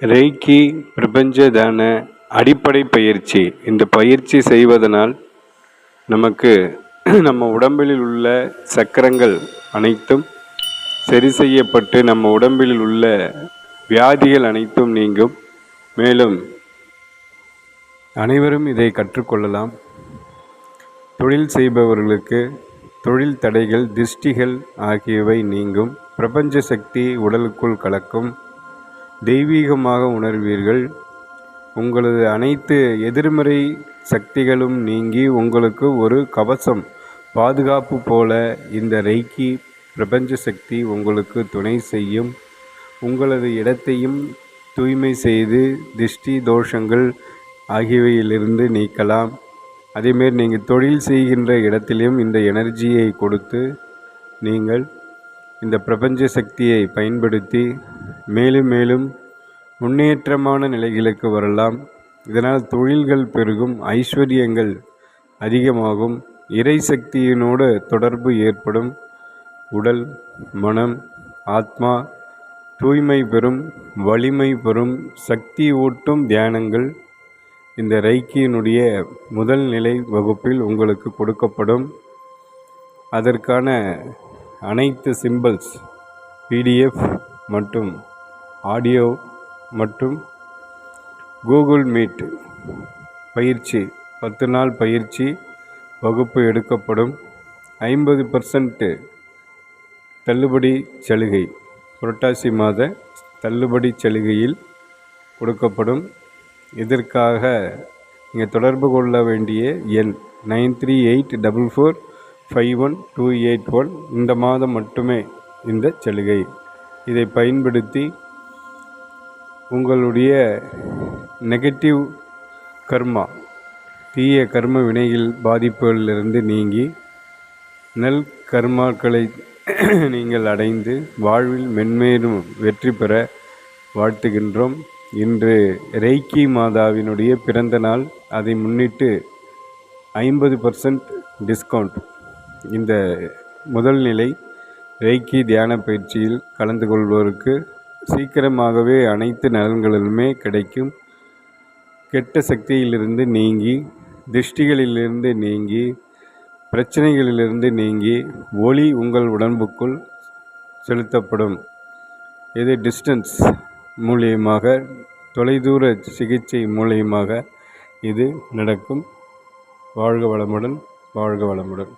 Reiki பிரபஞ்சதான அடிப்படை பயிற்சி. இந்த பயிற்சி செய்வதனால் நமக்கு நம்ம உடம்பில் உள்ள சக்கரங்கள் அனைத்தும் சரி செய்யப்பட்டு நம்ம உடம்பில் உள்ள வியாதிகள் அனைத்தும் நீங்கும். மேலும் அனைவரும் இதை கற்றுக்கொள்ளலாம். தொழில் செய்பவர்களுக்கு தொழில் தடைகள் திஷ்டிகள் ஆகியவை நீங்கும். பிரபஞ்ச சக்தி உடலுக்குள் கலக்கும். தெய்வீகமாக உணர்வீர்கள். உங்களது அனைத்து எதிர்மறை சக்திகளும் நீங்கி உங்களுக்கு ஒரு கவசம் பாதுகாப்பு போல இந்த ரெய்கி பிரபஞ்ச சக்தி உங்களுக்கு துணை செய்யும். உங்களது இடத்தையும் தூய்மை செய்து திஷ்டி தோஷங்கள் ஆகியவையிலிருந்து நீக்கலாம். அதேமாரி நீங்கள் தொழில் செய்கின்ற இடத்திலும் இந்த எனர்ஜியை கொடுத்து நீங்கள் இந்த பிரபஞ்ச சக்தியை பயன்படுத்தி மேலும் மேலும் முன்னேற்றமான நிலைகளுக்கு வரலாம். இதனால் தொழில்கள் பெருகும் ஐஸ்வர்யங்கள் அதிகமாகும் இறை சக்தியினோடு தொடர்பு ஏற்படும். உடல் மனம் ஆத்மா தூய்மை பெறும் வலிமை பெறும். சக்தி ஊட்டும் தியானங்கள் இந்த ரைக்கியினுடைய முதல் நிலை வகுப்பில் உங்களுக்கு கொடுக்கப்படும். அதற்கான அனைத்து சிம்பிள்ஸ் பிடிஎஃப் மற்றும் ஆடியோ மற்றும் கூகுள் மீட் பயிற்சி பத்து நாள் பயிற்சி வகுப்பு எடுக்கப்படும். ஐம்பது பர்சன்ட்டு தள்ளுபடி சலுகை புரட்டாசி மாத தள்ளுபடி சலுகையில் கொடுக்கப்படும். இதற்காக நீங்கள் தொடர்பு கொள்ள வேண்டிய எண் nine three eight double four five one two eight one இந்த மாதம் மட்டுமே இந்த சலுகை. இதை பயன்படுத்தி உங்களுடைய நெகட்டிவ் கர்மா தீய கர்ம வினைகள் பாதிப்புகளிலிருந்து நீங்கி நல் கர்மாக்களை நீங்கள் அடைந்து வாழ்வில் மென்மேலும் வெற்றி பெற வாழ்த்துகின்றோம். இன்று ரெய்கி மாதாவினுடைய பிறந்த நாள். அதை முன்னிட்டு ஐம்பது பர்சன்ட் டிஸ்கவுண்ட் இந்த முதல் நிலை ரெய்கி தியான பயிற்சியில் கலந்து கொள்வோருக்கு சீக்கிரமாகவே அனைத்து நலன்களுமே கிடைக்கும். கெட்ட சக்தியிலிருந்து நீங்கி திருஷ்டிகளிலிருந்து நீங்கி பிரச்சனைகளிலிருந்து நீங்கி ஒளி உங்கள் உடம்புக்குள் செலுத்தப்படும். இது டிஸ்டன்ஸ் மூலியமாக தொலைதூர சிகிச்சை மூலியமாக இது நடக்கும். வாழ்க வளமுடன் வாழ்க வளமுடன்.